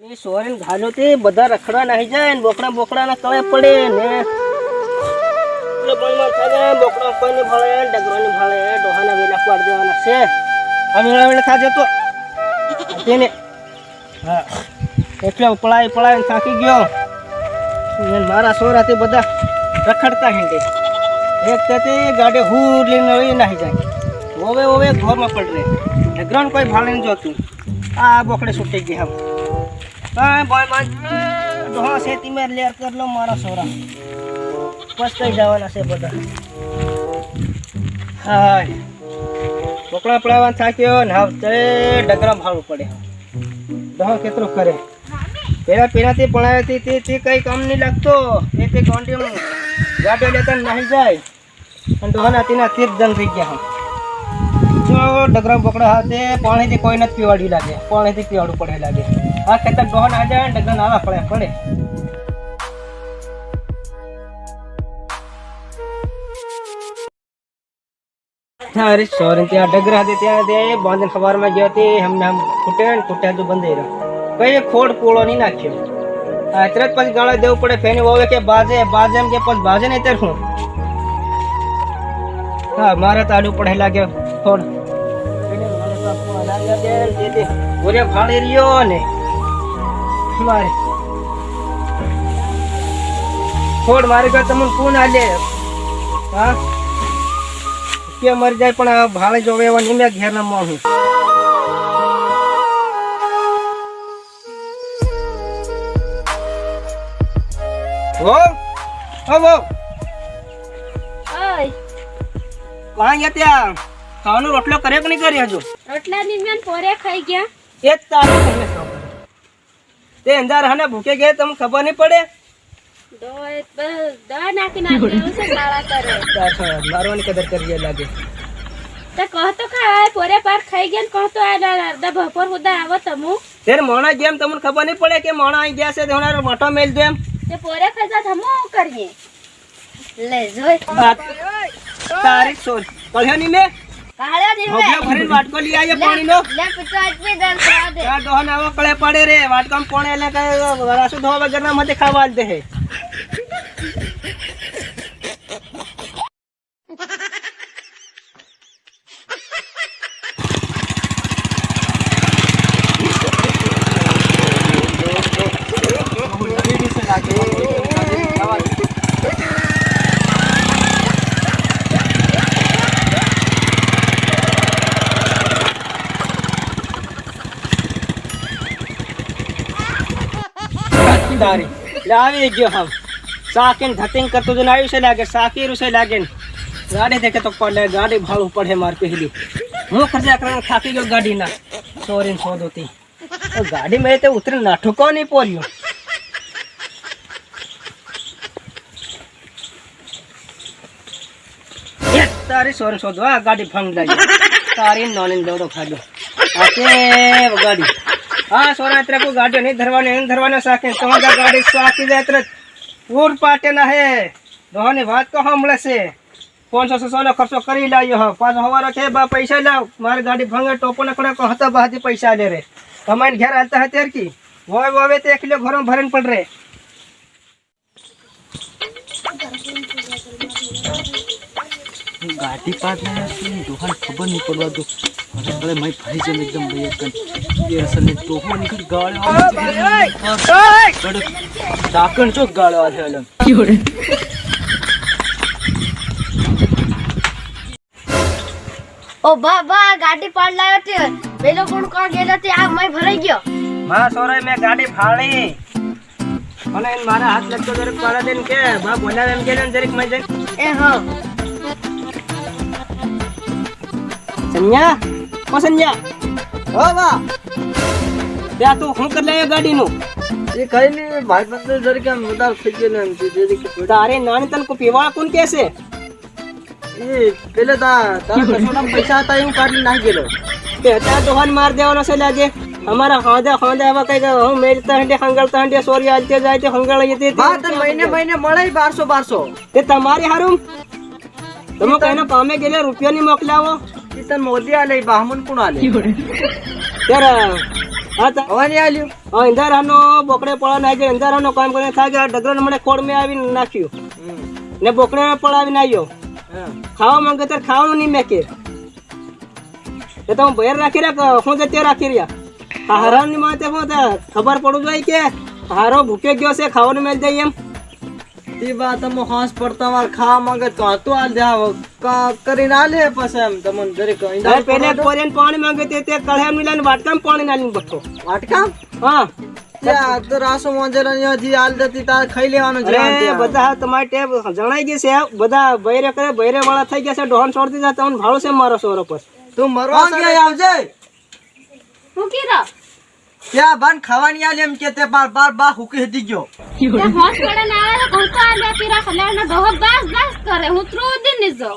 સોરેન ઘાલો બધા રખડા નાહી જાય ને બોકડા બોકડા ના પડે ને. બોકડા કોઈને ભાળે ડગરોને ભાળે ડોહાના વેલા પાડી છે. આ વેળા વેળા થાજે તો. તેને. હા. એટલે પળાય પળાય થાકી ગયો. મારા સોરા તે બધા રખડતા હેંડે. એક તેથી ગાડે હુર લઈને નાહી જાય. ઓવે ઓવે, ઘરમાં પડરે ગ્રહણ કોઈ ભાળે નહીં જોતું. આ બોકડે છૂટી ગયા હમ કાંઈ બોયમાં ડોહા શેતી મેં લેર કર લો, મારા જવાના છે બધા. હા બોકડા પડાવવાનું થાક્યો ને હવે ડગરા ભાળવું પડે. ડોહા કેટલો કરે. પેલા પેલાથી ભણાવે તે તે કઈ કામ નહીં લાગતો. એ તે ગોંડીમાં ગાડો લેતા નાહી જાય. અને ડોહાના તેના તીર દન થઈ ગયા જો ડગરા બોકડા હાથે પાણીથી કોઈ નથી પીવાડી લાગે. પાણીથી પીવાડવું પડે લાગે. આ ખેતર ડોહન આ જાય ડગરા નાવા પડે પડે. હા અરે સોરી ત્યાં ડગરા હતી, ત્યાં તે બાંધન સવારમાં ગયો હતી હમને આમ ખૂટે ને ખૂટે તો બંધ રહ્યો. કઈ ખોડ પોળો નહીં નાખ્યો. તરત પછી ગાળો દેવું પડે ફેની વોવે કે બાજે બાજે એમ કે પછી બાજે નહીં ત્યારે હું હા મારે તો આડું પડે લાગે ખોડ ઓરે રહ્યો ને. મારે. ખોડ મારે ઘર તમને કોણ આલે. હા? કે મરી જાય પણ આ ભાળે જોવે એવા નહીં મેં ઘેર ના મોહું ઓ ઓ ઓ ઓય. કાં ગયા ત્યાં. ખાવાનો રોટલો કર્યો કે નહીં કર્યો હજુ? રોટલા ની મેં પોરે ખાઈ ગયા. એ જ તારું તે અંધાર હને ભૂકે ગયા તમને ખબર નહીં પડે? મારવાની કદર કરી લાગે. તો કહો તો ખા પોરે પાર ખાઈ ગયા કહો તો અડધા બપોર સુધી આવો તમુ. ત્યારે મોણા જેમ તમને ખબર નહીં પડે કે મોણા અહીં ગયા છે તો હમણાં મોટો મેલ દો એમ. તે પોરે ખાઈ જા કરીએ? લે જોઈ તારી સોચ કળ્યો નહીં મેં ખાવા જ દે તારી એટલે આવી ગયો હમ સાકીન ધતિંગ કરતો તો આવ્યું છે લાગે સાકી રૂસે લાગે ગાડી દેખે તો પડે ગાડી ભાડું પડે માર પહેલી હું ખર્ચા કરીને થાકી ગયો ગાડીના સોરી સોદ હતી ગાડી મેં તે ઉતરી નાઠું કોણ નહીં પોર્યું એ તારી સોરી શોધો આ ગાડી ભંગ લાગી તારી નોની દોડો ખાડો આ ગાડી હા સોના ત્રે કોઈ ગાડીઓ નહીં ધરવાની એને ધરવાનો સાકે તમારા ગાડી સાકી જાય તરત? પૂર પાટે ના હે. દોહાની વાત તો સાંભળે છે પાંચસો છસો નો ખર્ચો કરી લાવ્યો હા. પાછો હવારો કે બા, પૈસા લાવ. મારી ગાડી ભંગે ટોપો ને કડે હતા બાથી પૈસા લે રે. તમારી ઘેર હાલતા હતા કી હોય હવે તે એકલો કિલો ઘરો ભરીને પડ રે ગાડી પાસ ના દોહાન ખબર નહીં પડવા દો. મને ભલે મારી ભાઈ જેમ એકદમ ભાઈ એકદમ એ અસલ ને દોહો નીકળી ગાળ્યો ડાકણ ચોક ગાળ્યો આ થયેલો ઓ બાબા ગાડી પાડ લાવ્યો તે. પેલો કોણ કોણ ગયેલો તે? આ મય ભરાઈ ગયો. માં સોરાય મેં ગાડી ફાળી મને મારા હાથ લગતો જરીક પાડે કે. બા બોલાવે એમ કે જરીક મય જઈ એ હો. સંજ્ઞા ઓ સંજ્ઞા હો બા. ત્યાં તું શું કરી લાવ્યો ગાડીનું? એ કઈ નહીં ભાઈ બંધ જરીક કે વધારે થઈ ગયો ને એમ તારે નાની તને કો પીવાળા કોણ કેસે એ પેલે તા તારા કસોડા પૈસા હતા હું કાઢી નાખી ગયેલો. તે અત્યારે તો હોન માર દેવાનો છે લાગે. અમારા હોદા હોદા એવા કઈ હું મેળતા હંડે હંગલતા હંડે સોરી આલતે જાય તે હંગળ તે હા તને મહિને મહિને મળે બારસો બારસો. તે તમારી હારું? તમે કઈનો પામે ગયેલા રૂપિયા ની મોકલાવો? હવાની આલ્યું? હા અંધારાનો બોકડે પડા નાખી અંધારાનો કામ કરીને થાય કે ડગરાને મને ખોડ મેં આવીને નાખ્યું. ને બોકડે પડાવીને આવ્યો. ખાવા માંગે ત્યારે ખાવાનું નહીં મેં કે એ તો હું બહાર રાખી રહ્યા હું તે રાખી રહ્યા? આ હરામની માથે હું ખબર પડવું જોઈએ કે હારો ભૂખ્યો ગયો છે ખાવાનું મેં જાય એમ. તે બા તમે હોંસ પડતા ખા ખાવા માંગે તો તો આ જાવ. કા કરીને લે પછી એમ. તમને દરેક હવે પેલે કોરિયન પાણી માંગે તે તે કળામની લઈને વાટકામાં પાણી નાલીને બઠો વાટકામ? હા. ત્યાં તો રાસો મોંજેલા જી આલ દેતી તારે ખાઈ લેવાનું છે અરે બધા તમારી ટેબ જણાઈ ગઈ છે. બધા બૈરે કરે બૈરે વાળા થઈ ગયા છે ડોહન છોડી દીધા તમને ભાડું છે મારો સોરો પર તું મરવા આવજે. મૂકી કીધો ત્યાં બાન ખાવાની આલે એમ કે તે બાર બાર બા હુકી હતી ગયો. તે હોસ પડે ના આવે તો કહું તો આ લે પીરા ખલાડનો ડોહો બાસ બાસ કરે હું ત્રુ દિનની જો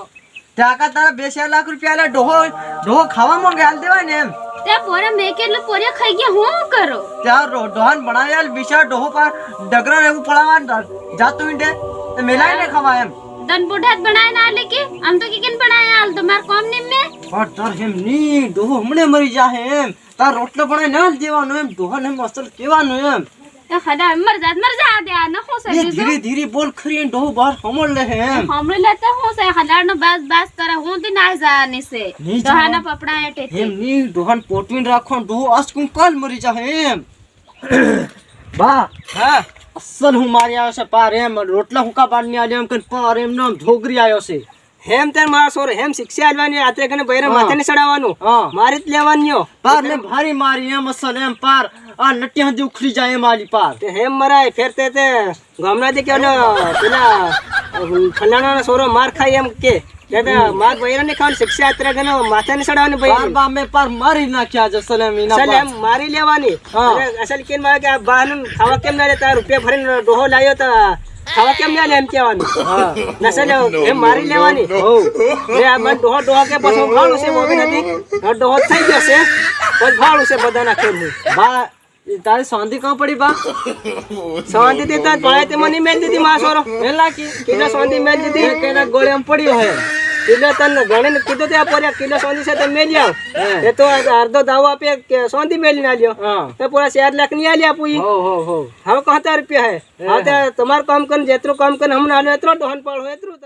ટાકા તારા બે ચાર લાખ રૂપિયા આલે ડોહો ડોહો ખાવા માંગે ગાલ દેવાય ને એમ. તે પોરે મેં કેટલું પોરે ખાઈ ગયા હું કરો? ત્યાં ડોહાન બનાવી આલ બિચાર ડોહો પર ડગરા ને એવું પડાવવા જાતું ઈંડે તે મેલાય ને ખાવા એમ. દન બુઢાત બનાય ના લે કે? આમ તો કિકન બનાયા હાલ તો માર કોમ નિમ મે પણ તાર એમ ની ડોહો હમણે મરી જાહે એમ. તાર રોટલો બનાવી ના દેવાનો એમ ડોહાને એમ અસલ કેવાનું એમ. તે ખડા મર જાત મર જા દે આ ન એ સે ધીરે ધીરે બોલ ખરી એમ ડોહો બહાર હમણ લે એમ. હમણે લેતે હું સે ખલાડનો બાસ બાસ કરે હું તી ના જાની સે નહીં દહાના પપડા એટે એમ ની ડોહાન પોટવીને રાખો ને ડોહો આસકું કાલ મરી જાહે એમ. બા હા. અસલ હું મારી આવ્યો છે પાર એમ. રોટલા હુકા પાડની આજે એમ કઈ પાર એમ નામ ઢોગરી આવ્યો છે. હેમ તેર મારા સોર હેમ શિક્ષા આલવાની આતે કને બૈરે. માથે ને ચડાવવાનું. મારી જ લેવાની પાર ને ભારી મારી એમ અસલ એમ પાર. આ નટિયા હજી ઉખડી જાય એમ આલી પાર. તે હેમ મરાય ફેર તે તે ગામના દે કે પેલા ફલાણા સોરો માર ખાય એમ કે. માર બૈરા ને ખાવાની શિક્ષા આતરે કને માથે ને ચડાવવાની પાર બૈરી બા મેં પાર મારી નાખ્યા છે અસલ પાર. એમ મારી લેવાની. અસલ કેમ મારે કે આ બહારનું ખાવા કેમ ના લે? તાર રૂપિયા ભરીને ડોહો લાવ્યો તો ખાવા કેમ ના લે એમ કહેવાનું. નસલ એમ મારી લેવાની. રે આ મને ડોહો ડોહો કે પછી ભાડું છે મોબી નથી? ડોહો થઈ ગયો છે પછી ભાડું છે બધાના ખેડનું બા તારી શાંતિ કાં પડી બા? શાંતિથી તો પડાય તે મને મેલ દીધી માં સોરો. પેલા કે શાંતિ મેલ દીધી? કેના ગોળે એમ પડ્યો હે. કિલો તને ગણીને કીધું ત્યાં પડ્યા કિલો છે તમે મેલી આવ. એ તો અડધો દાવો આપે કે શાંતિ મેલી ના લ્યો તો પૂરા ચાર લાખની આલી આપું હવે કહતા રૂપિયા હે. હવે તમારું કામ કરીને જેટલું કામ કરીને હમણાં એટલો ડોહન પાડો એટલું